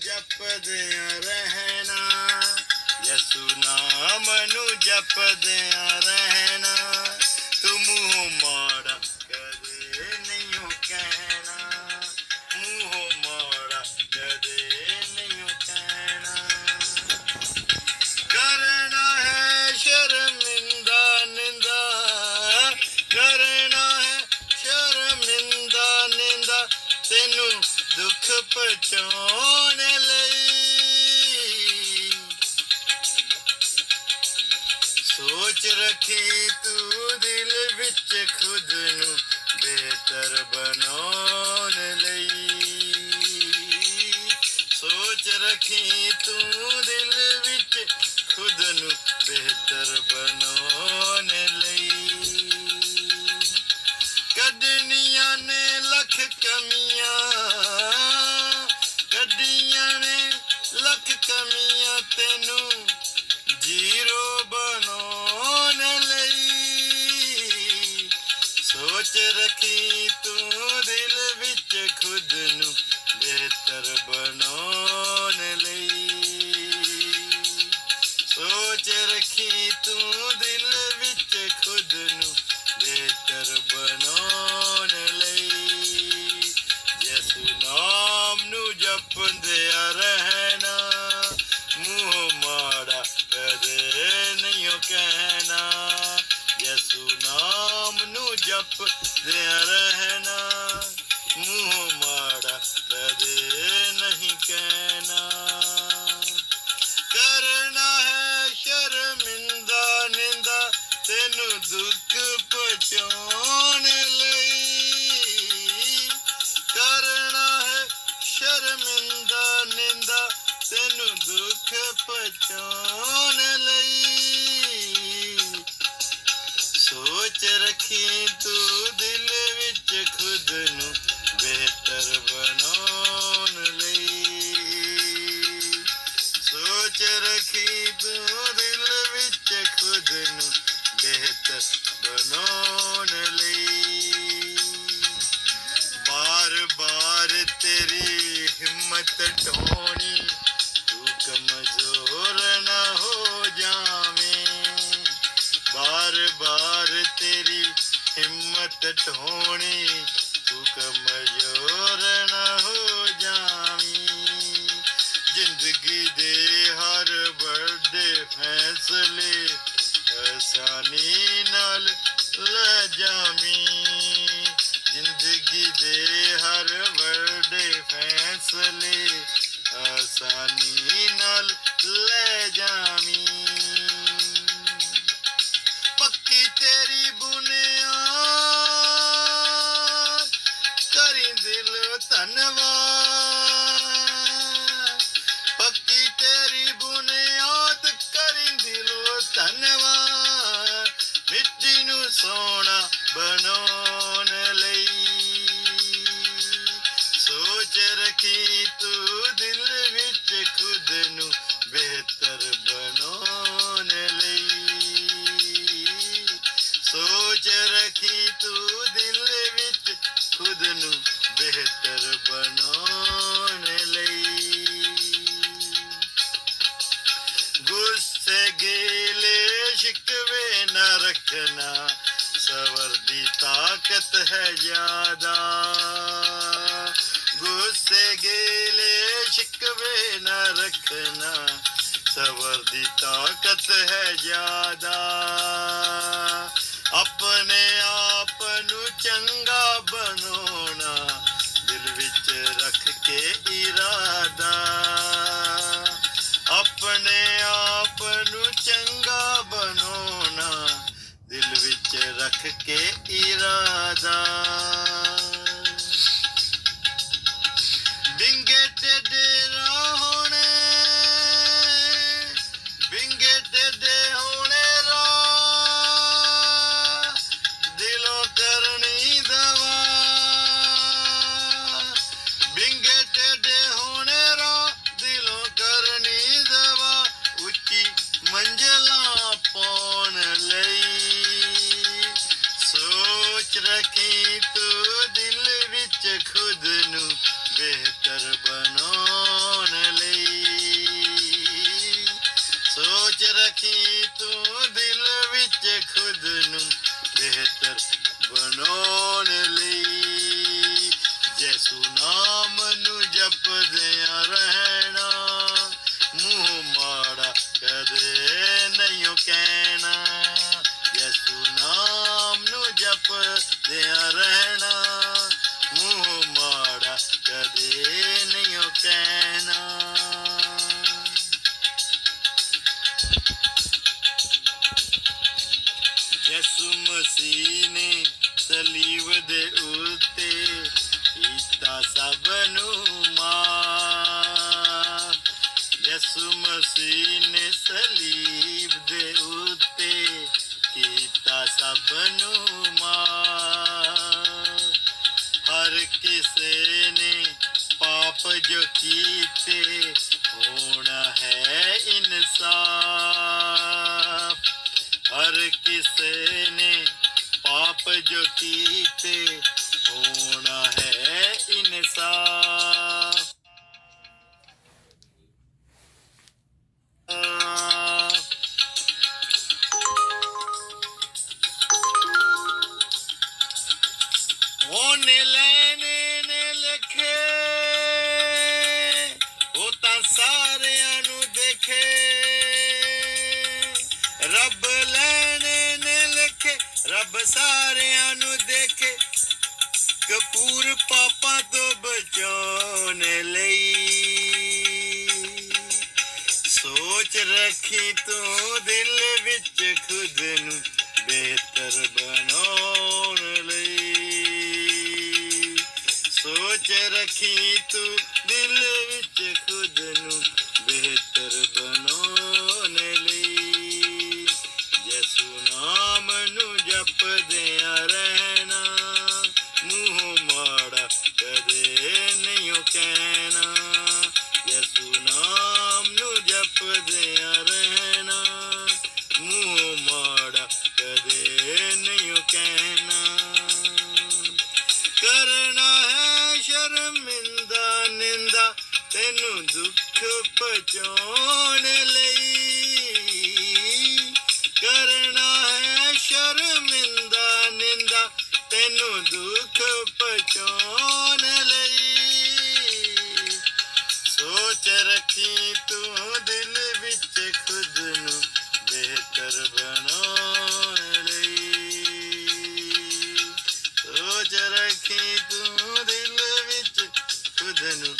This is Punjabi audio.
ਜਪਦਿਆਂ ਰਹਿਣਾ ਯਸੂ ਨਾਮ ਨੂੰ ਜਪਦਿਆਂ ਰਹਿਣਾ ਤੂੰ ਮੂੰਹ ਮਾੜਾ ਬਚਾਉਣ ਲਈ। ਸੋਚ ਰੱਖੀ ਤੂੰ ਦਿਲ ਵਿੱਚ ਖੁਦ ਨੂੰ ਬਿਹਤਰ ਬਣਾਉਣ ਲਈ। ਸੋਚ ਰੱਖੀ ਤੂੰ ਦਿਲ ਵਿੱਚ ਖੁਦ ਨੂੰ ਬਿਹਤਰ ਬਣਾਉਣ ਲਈ। ਕੱਢਣੀਆਂ ਨੇ ਲੱਖ ਕਮੀਆਂ। ਕੱਢੀਆਂ ਨੇ ਲੱਖ ਕਮੀਆਂ ਤੈਨੂੰ ਜੀਰੋ ਬਣਾਉਣ ਲਈ। ਸੋਚ ਰੱਖੀ ਤੂੰ ਦਿਲ ਵਿੱਚ ਖੁਦ ਨੂੰ ਬਿਹਤਰ ਬਣਾਉਣ ਜਪਦਿਆਂ ਰਹਿਣਾ ਮੂੰਹ ਮਾੜਾ ਕਦੇ ਨਹੀਂ ਕਹਿਣਾ ਕਰਨਾ ਹੈ ਸ਼ਰਮਿੰਦਾ ਨਿੰਦਾ ਤੈਨੂੰ ਦੁੱਖ ਪਹੁੰਚਾਉਣ ਲਈ ਕਰਨਾ ਹੈ ਸ਼ਰਮਿੰਦਾ ਨਿੰਦਾ, ਤੈਨੂੰ ਦੁੱਖ ਪਹੁੰਚਾਉਣ ਰੱਖੀ ਤੂੰ ਦਿਲ ਵਿੱਚ ਖੁਦ ਨੂੰ ਬਿਹਤਰ ਬਣਾਉਣ ਲਈ। ਸੋਚ ਰੱਖੀ ਤੂੰ ਦਿਲ ਵਿੱਚ ਖੁਦ ਨੂੰ ਬਿਹਤਰ ਬਣਾਉਣ ਲਈ। ਬਾਰ ਬਾਰ ਤੇਰੀ ਹਿੰਮਤ ਢੋਣੀ ਹਿੰਮਤ ਢੋਣੀ ਤੂੰ ਕਮਜ਼ੋਰ ਨਾ ਹੋ ਜਾਵੀਂ। ਜ਼ਿੰਦਗੀ ਦੇ ਹਰ ਵੱਡੇ ਫੈਸਲੇ ਆਸਾਨੀ ਨਾਲ ਲੈ ਜਾਵੀਂ। ਜ਼ਿੰਦਗੀ ਦੇ ਹਰ ਵੱਡੇ ਫੈਸਲੇ ਆਸਾਨੀ ਨਾਲ ਲੈ ਜਾਵੀਂ। ਧੰਨਵਾਦ। ਪੱਕੀ ਤੇਰੀ ਬੁਨਿਆਦ ਕਰੀ ਦਿਲ ਧੰਨਵਾਦ। ਮਿੱਟੀ ਨੂੰ ਸੋਨਾ ਬਣਾਉਣ ਲਈ। ਸੋਚ ਰੱਖੀ ਤੂੰ ਦਿਲ ਵਿੱਚ ਖੁਦ ਨੂੰ ਬਿਹਤਰ ਬਣਾਉਣ ਲਈ। ਸੋਚ ਰੱਖੀ ਤੂੰ ਦਿਲ ਵਿੱਚ ਖੁਦ ਨੂੰ ਬਿਹਤਰ ਬਣਾਉਣ ਲਈ ਗੁੱਸੇ ਗੇਲੇ ਸ਼ਿਕਵੇ ਨਾ ਰੱਖਣਾ ਸਬਰ ਦੀ ਤਾਕਤ ਹੈ ਜ਼ਿਆਦਾ ਗੁੱਸੇ ਗੇਲੇ ਸ਼ਿਕਵੇ ਨਾ ਰੱਖਣਾ ਸਬਰ ਦੀ ਤਾਕਤ ਹੈ ਜ਼ਿਆਦਾ ਆਪਣੇ ਆਪ ਨੂੰ ਚੰਗਾ ਬਣਾਉਣਾ ਆਪਣੇ ਆਪ ਨੂੰ ਚੰਗਾ ਬਣਾਉਣਾ ਦਿਲ ਵਿੱਚ ਰੱਖ ਕੇ ਇਰਾਦਾ। ਮੰਜ਼ਲਾ ਪਾਉਣ ਲਈ ਸੋਚ ਰੱਖੀ ਤੂੰ ਦਿਲ ਵਿੱਚ ਖੁਦ ਨੂੰ ਬਿਹਤਰ ਬਣਾਉਣ ਲਈ ਸੋਚ ਰੱਖੀ ਤੂੰ ਦਿਲ ਵਿੱਚ ਖੁਦ ਨੂੰ ਬਿਹਤਰ ਬਣਾਉਣ ਲਈ ਜੇ ਸੁਨਾਮ ਨੂੰ ਜਪਦਿਆਂ ਰਹਿਣਾ ਮੂੰਹ ਮਾੜਾ ਕਦੇ ਨਹੀਂ ਕਹਿਣਾ? ਯਸੂ ਨਾਮ ਨੂੰ ਜਪਦਿਆਂ ਰਹਿਣਾ। ਮੂੰਹ ਮਾੜਾ ਕਦੇ ਨਹੀਂ ਕਹਿਣਾ। ਯਸੂ ਮਸੀਹ ਨੇ ਸਲੀਬ ਦੇ ਉੱਤੇ ਕੀਤਾ ਸਭ ਨੂੰ ਮਾਫ ਯਿਸੂ ਮਸੀਹ ਨੇ ਸਲੀਬ ਦੇ ਉੱਤੇ ਕੀਤਾ ਸਭ ਨੂੰ ਮਾਫ ਹਰ ਕਿਸੇ ਨੇ ਪਾਪ ਜੋ ਕੀਤੇ, ਹੋਣਾ ਹੈ ਇਨਸਾਫ। ਹਰ ਕਿਸੇ ਨੇ ਪਾਪ ਜੋ ਕੀਤੇ, ਹੋਣਾ ਹੈ ਇਨਸਾਫ। ਰੱਬ ਲੈਣੇ ਨੇ ਲਿਖੇ, ਰੱਬ ਸਾਰਿਆਂ ਨੂੰ ਦੇਖੇ। ਕਪੂਰ ਪਾਪਾਂ ਤੋਂ ਬਚਾਉਣ ਲਈ। ਸੋਚ ਰੱਖੀ ਤੂੰ ਦਿਲ ਵਿੱਚ ਖੁਦ ਨੂੰ ਬਿਹਤਰ ਬਣਾਉਣ ਲਈ। ਸੋਚ ਰੱਖੀ ਤੂੰ ਖੁਦ ਨੂੰ ਬਿਹਤਰ ਬਣਾਉਣ ਲਈ। ਸੋਚ ਰੱਖੀ ਤੂੰ ਦਿਲ ਵਿੱਚ ਖੁਦ ਨੂੰ